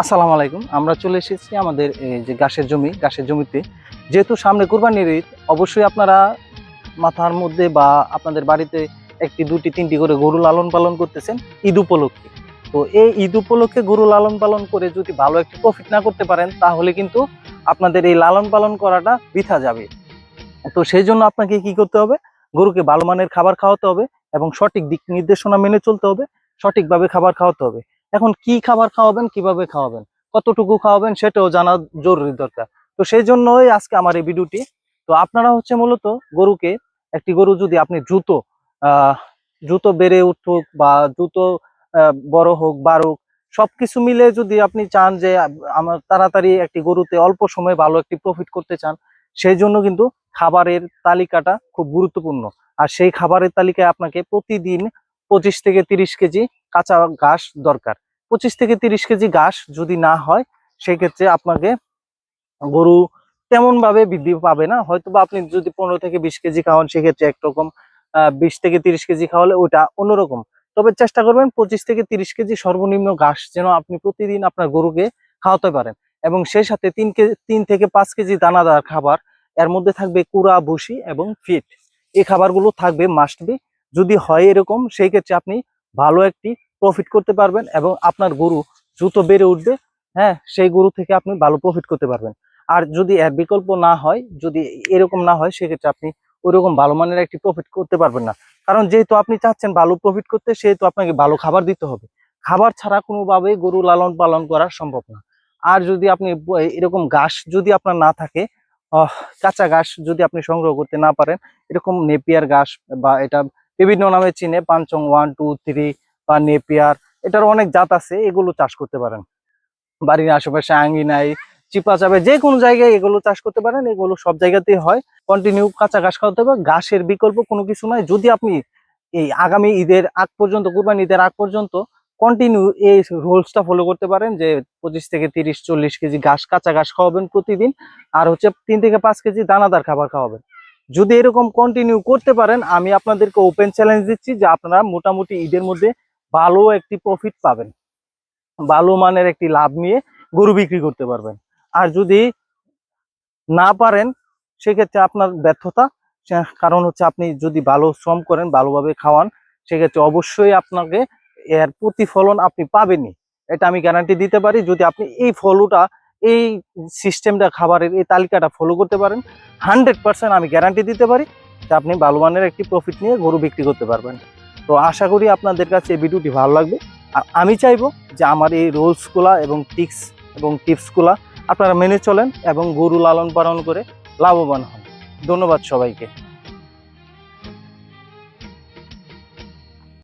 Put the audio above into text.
আসসালামু আলাইকুম। আমরা চলে এসেছি আমাদের, এই যে গাছের জমি গাছের জমিতে। যেহেতু সামনে কুরবানির ঈদ, অবশ্যই আপনারা মাথার মধ্যে বা আপনাদের বাড়িতে একটি, দুটি, তিনটি করে গরু লালন পালন করতেছেন ঈদ উপলক্ষে। তো এই ঈদ উপলক্ষে গরু লালন পালন করে যদি ভালো একটি প্রফিট না করতে পারেন, তাহলে কিন্তু আপনাদের এই লালন পালন করাটা বৃথা যাবে। তো সেই জন্য আপনাকে কি করতে হবে? গরুকে ভালো মানের খাবার খাওয়াতে হবে এবং সঠিক দিক নির্দেশনা মেনে চলতে হবে, সঠিকভাবে খাবার খাওয়াতে হবে। এখন কি খাবার খাওয়াবেন, কীভাবে খাওয়াবেন, কতটুকু খাওয়াবেন সেটাও জানা জরুরি দরকার। তো সেই জন্যই আজকে আমার এই ভিডিওটি। তো আপনারা হচ্ছে মূলত গরুকে, একটি গরু যদি আপনি দ্রুত দ্রুত বেড়ে উঠুক বা দ্রুত বড় হোক, বাড়ুক, সবকিছু মিলে যদি আপনি চান যে আমার তাড়াতাড়ি একটি গরুতে অল্প সময়ে ভালো একটি প্রফিট করতে চান, সেই জন্য কিন্তু খাবারের তালিকাটা খুব গুরুত্বপূর্ণ। আর সেই খাবারের তালিকায় আপনাকে প্রতিদিন পঁচিশ থেকে তিরিশ কেজি কাঁচা ঘাস দরকার। পঁচিশ থেকে তিরিশ কেজি ঘাস যদি না হয়, সেক্ষেত্রে আপনাকে গরু তেমন ভাবে বৃদ্ধি পাবে না। হয়তো বা আপনি যদি পনেরো থেকে বিশ কেজি খাওয়ান, সেক্ষেত্রে একরকম বিশ থেকে তিরিশ কেজি খাওয়ালে ওটা অন্যরকম। তবে চেষ্টা করবেন পঁচিশ থেকে তিরিশ কেজি সর্বনিম্ন ঘাস যেন আপনি প্রতিদিন আপনার গরুকে খাওয়াতে পারেন। এবং সেই সাথে তিন কেজি তিন থেকে পাঁচ কেজি দানাদার খাবার, এর মধ্যে থাকবে কুড়া, ভুসি এবং ফিট। এই খাবারগুলো থাকবে মাস্ট বি যদি হয় এরকম, সেই ক্ষেত্রে আপনি ভালো একটি প্রফিট করতে পারবেন এবং আপনার গরু দ্রুত বেড়ে উঠবে। হ্যাঁ সেই গরু থেকে আপনি ভালো প্রফিট করতে পারবেন। আর যদি বিকল্প না হয়, যদি এরকম না হয়, সেক্ষেত্রে আপনি ওইরকম ভালো মানের একটি প্রফিট করতে পারবেন না। কারণ যেহেতু আপনি চাচ্ছেন ভালো প্রফিট করতে, সেহেতু আপনাকে ভালো খাবার দিতে হবে। খাবার ছাড়া কোনোভাবেই গরু লালন পালন করা সম্ভব না। আর যদি আপনি এরকম ঘাস যদি আপনার না থাকে কাঁচা ঘাস যদি আপনি সংগ্রহ করতে না পারেন, এরকম নেপিয়ার ঘাস বা এটা বিভিন্ন নামে চিনে পাঞ্চং ওয়ান, টু, থ্রি বা নেপিয়ার এটার অনেক জাত আছে, এগুলো চাষ করতে পারেন। বাড়ির আশেপাশে আঙ্গিনায় চিপা চাপে যে কোনো জায়গায় এগুলো চাষ করতে পারেন, এগুলো সব জায়গাতেই হয়। কন্টিনিউ কাঁচা ঘাস খাওয়াতে হবে, ঘাসের বিকল্প কোনো কিছু নয় যদি আপনি এই আগামী ঈদের আগ পর্যন্ত কুরবানি ঈদের আগ পর্যন্ত কন্টিনিউ এই রুলসটা ফলো করতে পারেন যে পঁচিশ থেকে তিরিশ, চল্লিশ কেজি ঘাস কাঁচা ঘাস খাওয়াবেন প্রতিদিন, আর হচ্ছে তিন থেকে পাঁচ কেজি দানাদার খাবার খাওয়াবেন। যদি এরকম কন্টিনিউ করতে পারেন, আমি আপনাদেরকে ওপেন চ্যালেঞ্জ দিচ্ছি যে আপনারা মোটামুটি ঈদের মধ্যে ভালো একটি প্রফিট পাবেন। ভালো মানের একটি লাভ নিয়ে গরু বিক্রি করতে পারবেন। আর যদি না পারেন, সেক্ষেত্রে আপনার ব্যর্থতা কারণ হচ্ছে আপনি যদি ভালো শ্রম করেন, ভালোভাবে খাওয়ান, সেক্ষেত্রে অবশ্যই আপনাকে এর প্রতিফলন আপনি পাবেনই। এটা আমি গ্যারান্টি দিতে পারি, যদি আপনি এই ফলোটা এই সিস্টেমটা, খাবারের এই তালিকাটা ফলো করতে পারেন। হান্ড্রেড পার্সেন্ট আমি গ্যারান্টি দিতে পারি যে আপনি ভালো একটি প্রফিট নিয়ে গরু বিক্রি করতে পারবেন। তো আশা করি আপনাদের কাছে এই ভিডিওটি ভালো লাগবে। আর আমি চাইব যে আমার এই রোলসগুলা এবং টিক্স এবং টিপসগুলা আপনারা মেনে চলেন এবং গরু লালন পালন করে লাভবান হন। ধন্যবাদ সবাইকে।